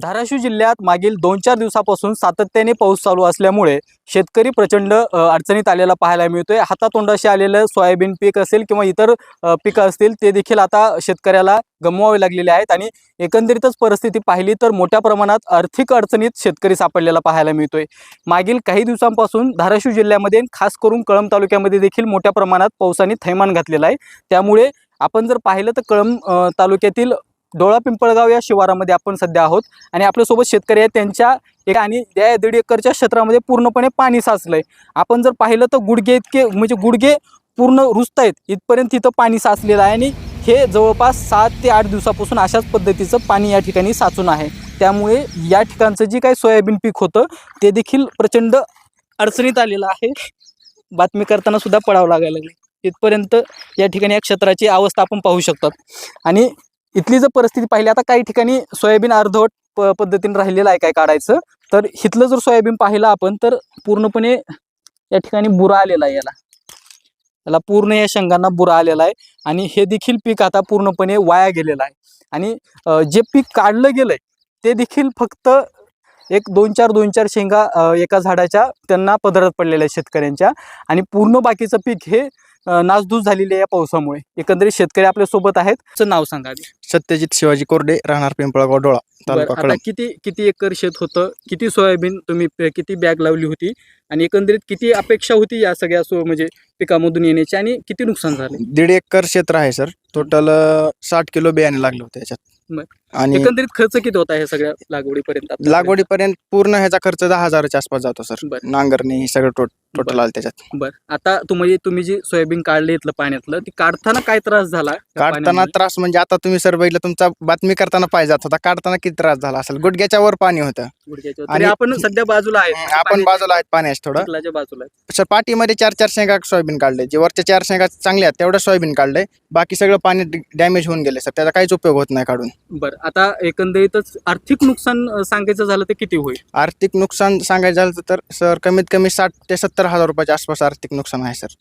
धाराशिव जिल्ह्यात मागील दोन चार दिवसापासून सातत्याने पाऊस चालू असल्यामुळे शेतकरी प्रचंड अडचणीत आलेला पाहायला मिळतोय. हातातोंडाशी आलेलं सोयाबीन पीक असेल किंवा इतर पिकं असतील ते देखील आता शेतकऱ्याला गमवावे लागलेले आहेत आणि एकंदरीतच परिस्थिती पाहिली तर मोठ्या प्रमाणात आर्थिक अडचणीत शेतकरी सापडलेला पाहायला मिळतोय. मागील काही दिवसांपासून धाराशिव जिल्ह्यामध्ये खास करून कळंब तालुक्यामध्ये देखील मोठ्या प्रमाणात पावसाने थैमान घातलेला आहे. त्यामुळे आपण जर पाहिलं तर कळंब तालुक्यातील डोळा पिंपळगाव या शिवारामध्ये आपण सध्या आहोत. आणि आपल्यासोबत शेतकरी आहेत त्यांच्या एक आणि त्या दीड एकरच्या क्षेत्रामध्ये पूर्णपणे पाणी साचलंय. आपण जर पाहिलं तर गुडघे इतके म्हणजे गुडघे पूर्ण रुजत आहेत. इथपर्यंत तिथं पाणी साचलेलं आहे आणि हे जवळपास सात ते आठ दिवसापासून अशाच पद्धतीचं पाणी या ठिकाणी साचून आहे. त्यामुळे या ठिकाणचं जे काही सोयाबीन पीक होतं ते देखील प्रचंड अडचणीत आलेलं आहे. बातमी करताना सुद्धा पडावं लागायला लागले इथपर्यंत या ठिकाणी या क्षेत्राची अवस्था आपण पाहू शकतात. आणि इथली जर परिस्थिती पाहिली आता काही ठिकाणी सोयाबीन अर्धवट प पद्धतीने राहिलेलं आहे काय काढायचं तर इथलं जर सोयाबीन पाहिलं आपण तर पूर्णपणे या ठिकाणी बुरा आलेला आहे याला. याला पूर्ण या शेंगांना बुरा आलेला आहे. आणि हे देखील पीक आता पूर्णपणे वाया गेलेलं आहे. आणि जे पीक काढलं गेलंय ते देखील फक्त एक दोन चार दोन चार शेंगा एका झाडाच्या त्यांना पदरात पडलेल्या आहेत शेतकऱ्यांच्या. आणि पूर्ण बाकीचं पीक हे नासधूस झालेली आहे या पावसामुळे. एकंदरीत शेतकरी आपल्यासोबत आहेत नाव सांगा. सत्यजित शिवाजी कोरडे राहणार पिंपळगाव डोळा किती किती एकर शेत होतं? किती सोयाबीन तुम्ही किती बॅग लावली होती? आणि एकंदरीत किती अपेक्षा होती या सगळ्या सो म्हणजे पिकामधून येण्याची? आणि किती नुकसान झाले? दीड एकर क्षेत्र आहे सर. टोटल साठ किलो बियाणे लागले होते याच्यात. आणि एकंदरीत खर्च किती होता हे सगळ्या लागवडीपर्यंत आतापर्यंत? लागवडीपर्यंत पूर्ण ह्याचा खर्च दहा हजाराच्या आसपास जातो सर. बरं. नांगरणी हे सगळं टोट टोटल आलं त्याच्यात. बरं. आता तुम्ही तुम्ही जी सोयाबीन काढले इथलं पाण्यातलं ती काढताना काय त्रास झाला? काढताना पाण्यामुळे? त्रास म्हणजे आता तुम्ही सर बघितलं तुमचा बातमी करताना पाहिजे जात होता काढताना किती त्रास झाला असेल? गुडघ्याच्या वर पाणी होतं. गुडघ्याच्या. आणि- आपण सध्या बाजूला आहे आपण बाजूला आहेत पाण्यास थोडं. चिखलाच्या बाजूला आहे. सर पाठीमध्ये चार चार शेंगा सोयाबीन काढले. जे वरच्या चार शेंगा चांगल्या आहेत तेवढं सोयाबीन काढलंय बाकी सगळं पाणी डॅमेज होऊन गेले सर. त्याचा काहीच उपयोग होत नाही काढून. बरं. आता एकंदरीतच आर्थिक नुकसान सांगायचं झालं तर किती होईल? आर्थिक नुकसान सांगायचं झालं तर सर कमीत कमी साठ ते सत्तर हजार रुपयाच्या आसपास आर्थिक नुकसान आहे सर.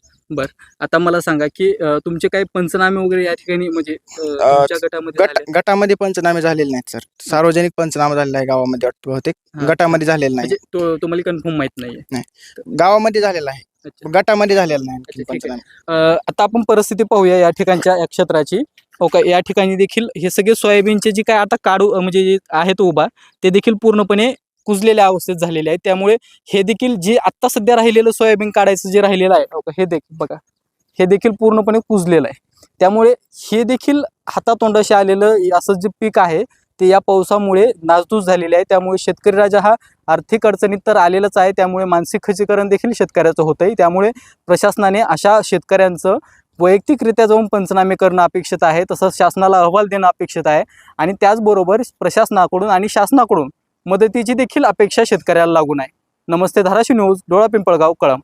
आता मला सांगा की अं, तुमचे काही पंचनामे वगैरे या ठिकाणी म्हणजे अं, तुमच्या गटामध्ये गट झाले? गटामध्ये पंचनामे झालेले नाहीत सर. सार्वजनिक पंचनामा झालेला आहे गावामध्ये वाटतं बहुतेक. हा. गटामध्ये झालेला नाही. म्हणजे तो तुम्हाला कन्फर्म माहीत नाहीये. गावामध्ये झालेला आहे. अच्छा. गटामध्ये झालेला नाही आणखी अच्छा, ठीक आहे. पंचनामे. अ, आता आपण परिस्थिती पाहूया या ठिकाणच्या या क्षेत्राची. हो ओके या ठिकाणी देखील हे सगळे सोयाबीनचे जे काय आता काढू म्हणजे जे आहेत उभा ते देखील पूर्णपणे कुजलेल्या अवस्थेत झालेले आहे त्यामुळे हे देखील जे आत्ता सध्या राहिलेलं सोयाबीन काढायचं जे राहिलेलं आहे हो ओके हे देखील बघा हे देखील पूर्णपणे कुजलेलं आहे. त्यामुळे हे देखील हातातोंडाशी आलेलं असं जे पीक आहे ते या पावसामुळे नाजदूस झालेले आहे. त्यामुळे शेतकरी राजा हा आर्थिक अडचणीत तर आलेलाच आहे. त्यामुळे मानसिक खचीकरण देखील शेतकऱ्याचं होतं आहे त्यामुळे प्रशासनाने अशा शेतकऱ्यांचं वैयक्तिकरित्या जाऊन पंचनामे करणं अपेक्षित आहे तसंच शासनाला अहवाल देणं अपेक्षित आहे आणि त्याचबरोबर प्रशासनाकडून आणि शासनाकडून मदतीची देखील अपेक्षा शेतकऱ्याला लागून आहे. नमस्ते धाराशिव न्यूज डोळा पिंपळगाव कळम